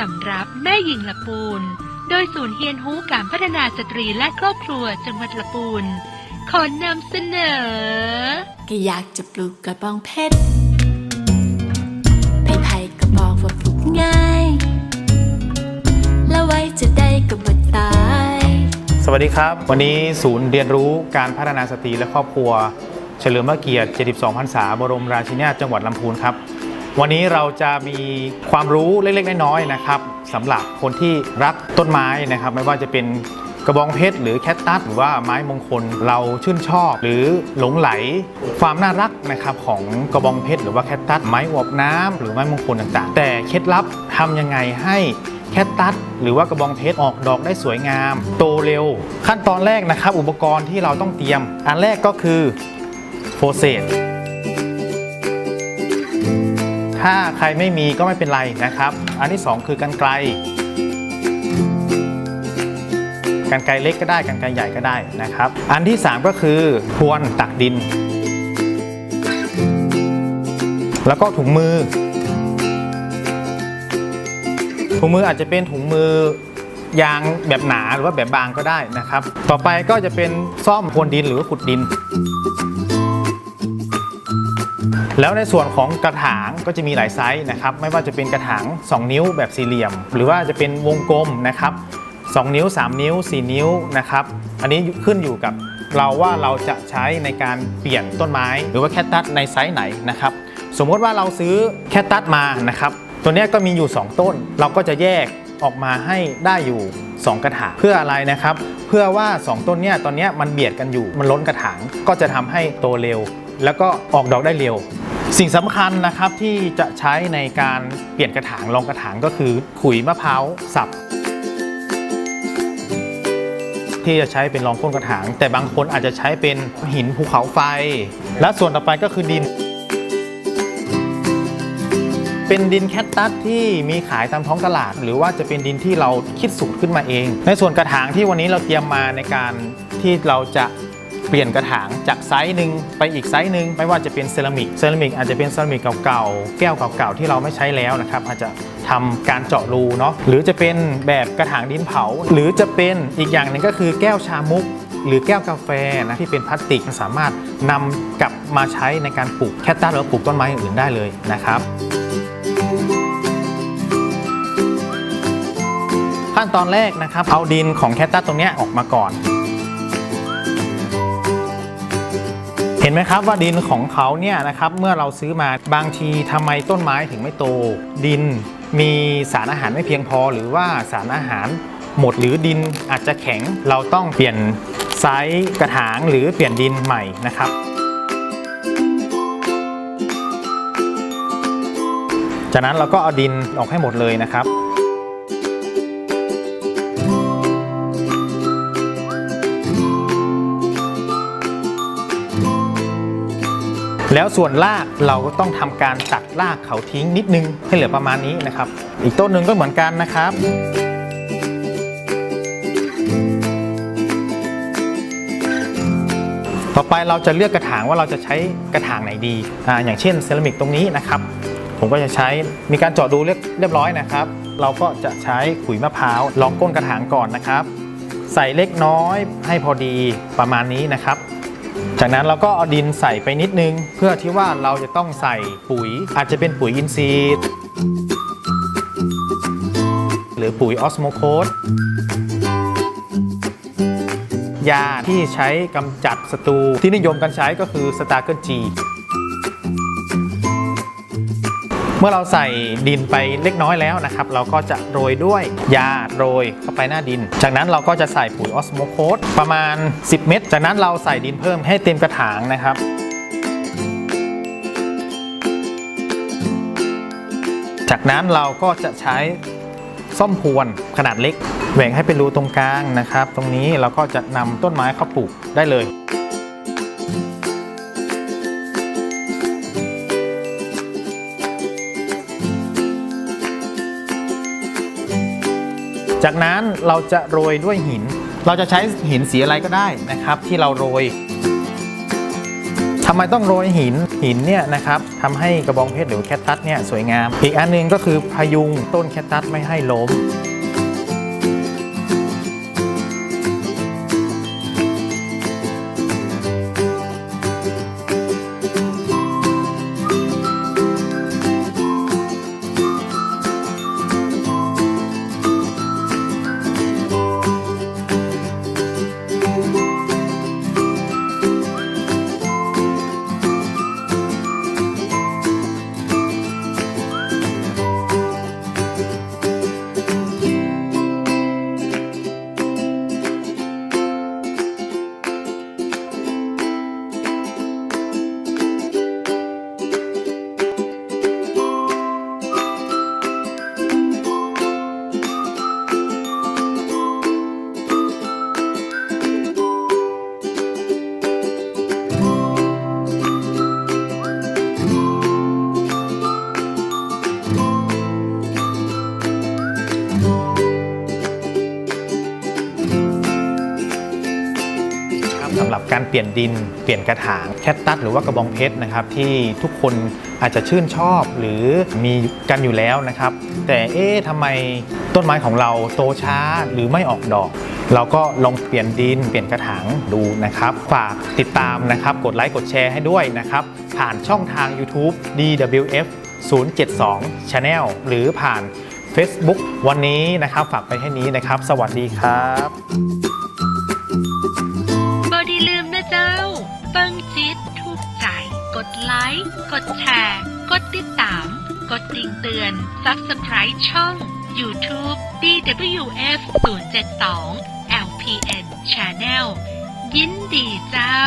สำรับแม่หญิงละปูน โดยศูนย์เฮียนฮูการพัฒนาสตรีและครอบครัวจังหวัดละปูน ขอนำเสนอก็อยากจะปลูกกระบองเพชรไผ่ไผ่ก็บอกว่าปลูกง่าย แล้วไว้จะได้ก็บ่ตายสวัสดีครับ วันนี้ศูนย์เรียนรู้การพัฒนาสตรีและครอบครัว เฉลิมพระเกียรติ 72 พรรษาบรมราชินีนาถจังหวัดลำพูนครับ วันนี้เราจะมีความรู้เล็กๆน้อยๆนะครับสำหรับคนที่รักต้นไม้นะครับ ไม่ว่าจะเป็นกระบองเพชรหรือแคตตัสหรือว่าไม้มงคลเราชื่นชอบ หรือหลงไหลความน่ารักนะครับของกระบองเพชรหรือว่าแคตตัสไม้อวบน้ำหรือไม้มงคลต่างๆ แต่เคล็ดลับทำยังไงให้แคตตัสหรือว่ากระบองเพชรออกดอกได้สวยงาม โตเร็ว ขั้นตอนแรกนะครับ อุปกรณ์ที่เราต้องเตรียม อันแรกก็คือโฟเซต ถ้าใครไม่มีก็ไม่เป็นไรนะครับ อันที่ 2 คือกันไกลกันไกลเล็กก็ได้กันไกลใหญ่ก็ได้นะครับ อันที่ 3 ก็คือพรวนตักดิน แล้วก็ถุงมือ ถุงมืออาจจะเป็นถุงมือยางแบบหนาหรือว่าแบบบางก็ได้นะครับ ต่อไปก็จะเป็นซ่อมพรวนดินหรือว่าขุดดิน แล้วในส่วนของกระถางก็จะมีหลายไซส์นะครับ ไม่ว่าจะเป็นกระถาง 2 นิ้วแบบสี่เหลี่ยม หรือว่าจะเป็นวงกลมนะครับ2นิ้ว 3 นิ้ว 4 นิ้วนะครับ อันนี้ขึ้นอยู่กับเราว่าเราจะใช้ในการเปลี่ยนต้นไม้ หรือว่าแคตตัสในไซส์ไหนนะครับ สมมติว่าเราซื้อแคตตัสมานะครับ ตัวนี้ก็มีอยู่ 2 ต้น เราก็จะแยกออกมาให้ได้อยู่ 2 กระถางเพื่ออะไรนะครับ เพื่อว่า 2 ต้นเนี้ยตอนนี้มันเบียดกันอยู่มันล้นกระถางก็จะทำให้โตเร็ว แล้วก็ออกดอกได้เร็ว สิ่งสำคัญนะครับที่จะใช้ในการเปลี่ยนกระถางรองกระถางก็คือขุยมะพร้าวสับ ที่จะใช้เป็นรองก้นกระถาง แต่บางคนอาจจะใช้เป็นหินภูเขาไฟ และส่วนต่อไปก็คือดิน เป็นดินแคตตัสที่มีขายตามท้องตลาด หรือว่าจะเป็นดินที่เราคิดสูตรขึ้นมาเอง ในส่วนกระถางที่วันนี้เราเตรียมมาในการที่เราจะ เปลี่ยนกระถางจากไซส์หนึ่งไปอีกไซส์หนึ่งไม่ว่าจะเป็นเซรามิกเซรามิกอาจจะเป็นเซรามิกเก่าๆแก้วเก่าๆที่เราไม่ใช้แล้วนะครับอาจจะทำการเจาะรูเนาะหรือจะเป็นแบบกระถางดินเผา หรือจะเป็นอีกอย่างหนึ่งก็คือแก้วชามุกหรือแก้วกาแฟนะที่เป็นพลาสติกสามารถนำกลับมาใช้ในการปลูกแคตตัสหรือปลูกต้นไม้อื่นได้เลยนะครับขั้นตอนแรกนะครับเอาดินของแคตตัสตรงเนี้ยออกมาก่อน เห็นไหมครับว่าดินของเขาเนี่ยนะครับเมื่อเราซื้อมาบางทีทำไมต้นไม้ถึงไม่โต ดินมีสารอาหารไม่เพียงพอหรือว่าสารอาหารหมดหรือดินอาจจะแข็งเราต้องเปลี่ยนไซส์กระถางหรือเปลี่ยนดินใหม่นะครับจากนั้นเราก็เอาดินออกให้หมดเลยนะครับ แล้วส่วนรากเราก็ต้องทำการตัดรากเขาทิ้งนิดนึงให้เหลือประมาณนี้นะครับ อีกต้นหนึ่งก็เหมือนกันนะครับต่อไปเราจะเลือกกระถางว่าเราจะใช้กระถางไหนดีอ่าอย่างเช่นเซรามิกตรงนี้นะครับ ผมก็จะใช้มีการเจาะดูเรียบเรียบร้อยนะครับ เราก็จะใช้ขุยมะพร้าวลองก้นกระถางก่อนนะครับ ใส่เล็กน้อยให้พอดีประมาณนี้นะครับ จากนั้นเราก็เอาดินใส่ไปนิดนึง เพื่อที่ว่าเราจะต้องใส่ปุ๋ย อาจจะเป็นปุ๋ยอินทรีย์หรือปุ๋ยออสโมโคสยาที่ใช้กำจัดศัตรูที่นิยมกันใช้ก็คือสตาร์เกิลจี เมื่อเราใส่ดินไปเล็กน้อยแล้วนะครับ เราก็จะโรยด้วยยาโรยเข้าไปหน้าดิน จากนั้นเราก็จะใส่ปุ๋ยออสโมโคสประมาณ 10 เม็ดจากนั้นเราใส่ดินเพิ่มให้เต็มกระถางนะครับจากนั้นเราก็จะใช้ส้มพวนขนาดเล็กแหว่งให้เป็นรูตรงกลางนะครับ ตรงนี้เราก็จะนำต้นไม้เข้าปลูกได้เลย จากนั้นเราจะโรยด้วยหิน เราจะใช้หินสีอะไรก็ได้นะครับ ที่เราโรยทำไมต้องโรยหินหินเนี่ยนะครับทำให้กระบองเพชรหรือแคทตัสเนี่ยสวยงาม อีกอันหนึงก็คือพยุงต้นแคทตัสไม่ให้ล้ม สำหรับการเปลี่ยนดิน เปลี่ยนกระถางแคตตัสหรือว่ากระบองเพชรนะครับที่ทุกคนอาจจะชื่นชอบหรือมีกันอยู่แล้วนะครับ แต่เอ๊ะทำไมต้นไม้ของเราโตช้าหรือไม่ออกดอก เราก็ลองเปลี่ยนดิน เปลี่ยนกระถางดูนะครับฝากติดตามนะครับกดไลค์กดแชร์ให้ด้วยนะครับผ่านช่องทาง YouTube DWF 072 Channel หรือผ่าน Facebook วันนี้นะครับ ฝากไปแค่นี้นะครับ สวัสดีครับบ ค์ กดแชร์ กดติดตาม กดติ่งเตือน Subscribe ช่อง YouTube DWF 072 LPN Channel ยินดีเจ้า